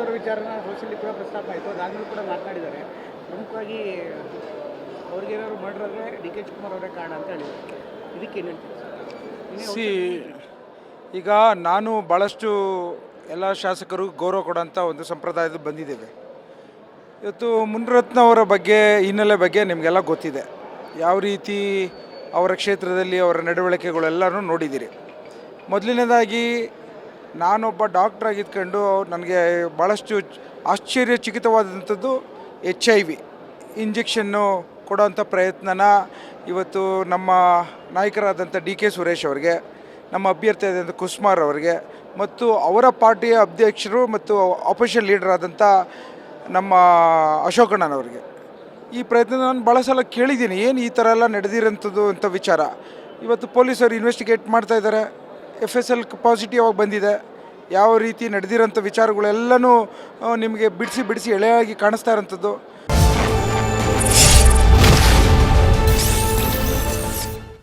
ಅವರ ವಿಚಾರನ ಸೋಷಿಯಲಿ ಕೂಡ ಪ್ರಸ್ತಾಪ ಆಯಿತು. ಅದಾದ್ಮೇಲೆ ಕೂಡ ಮಾತನಾಡಿದ್ದಾರೆ ಪ್ರಮುಖವಾಗಿ ಅವ್ರಿಗೇನಾದ್ರು ಮರ್ಡರ್ ಆದರೆ ಡಿ ಕೆ ಶಿವಕುಮಾರ್ ಅವರೇ ಕಾರಣ ಅಂತ ಹೇಳಿದ್ದಾರೆ ಇದಕ್ಕೆ ಏನು ಹೇಳ್ತೀವಿ ಸಿ ಈಗ ನಾನು ಭಾಳಷ್ಟು ಎಲ್ಲ ಶಾಸಕರು ಗೌರವ ಕೊಡೋಂಥ ಒಂದು ಸಂಪ್ರದಾಯದ ಬಂದಿದ್ದೇವೆ. ಇವತ್ತು ಮುನಿರತ್ನ ಅವರ ಬಗ್ಗೆ ಹಿನ್ನೆಲೆ ಬಗ್ಗೆ ನಿಮಗೆಲ್ಲ ಗೊತ್ತಿದೆ. ಯಾವ ರೀತಿ ಅವರ ಕ್ಷೇತ್ರದಲ್ಲಿ ಅವರ ನಡವಳಿಕೆಗಳೆಲ್ಲನೂ ನೋಡಿದ್ದೀರಿ. ಮೊದಲನೇದಾಗಿ ನಾನೊಬ್ಬ ಡಾಕ್ಟರ್ ಆಗಿದ್ಕೊಂಡು ನನಗೆ ಭಾಳಷ್ಟು ಆಶ್ಚರ್ಯಚಕಿತವಾದಂಥದ್ದು ಎಚ್ ಐ ವಿ ಇಂಜೆಕ್ಷನ್ನು ಕೊಡೋವಂಥ ಪ್ರಯತ್ನನ ಇವತ್ತು ನಮ್ಮ ನಾಯಕರಾದಂಥ ಡಿ ಕೆ ಸುರೇಶ್ ಅವರಿಗೆ, ನಮ್ಮ ಅಭ್ಯರ್ಥಿ ಆದಂಥ ಕುಸ್ಮಾರ್ ಅವರಿಗೆ ಮತ್ತು ಅವರ ಪಾರ್ಟಿಯ ಅಧ್ಯಕ್ಷರು ಮತ್ತು ಆಪೋಸಿಷನ್ ಲೀಡರ್ ಆದಂಥ ನಮ್ಮ ಅಶೋಕಣ್ಣನವರಿಗೆ ಈ ಪ್ರಯತ್ನ ನಾನು ಭಾಳ ಸಲ ಕೇಳಿದ್ದೀನಿ, ಏನು ಈ ಥರ ಎಲ್ಲ ನಡೆದಿರೋಂಥದ್ದು ಅಂತ ವಿಚಾರ. ಇವತ್ತು ಪೊಲೀಸರು ಇನ್ವೆಸ್ಟಿಗೇಟ್ ಮಾಡ್ತಾ ಇದ್ದಾರೆ. ಎಫ್ ಎಸ್ ಎಲ್ ಪಾಸಿಟಿವ್ ಆಗಿ ಬಂದಿದೆ. ಯಾವ ರೀತಿ ನಡೆದಿರೋಂಥ ವಿಚಾರಗಳೆಲ್ಲನೂ ನಿಮಗೆ ಬಿಡಿಸಿ ಬಿಡಿಸಿ ಎಳೆಯಾಗಿ ಕಾಣಿಸ್ತಾ ಇರೋಂಥದ್ದು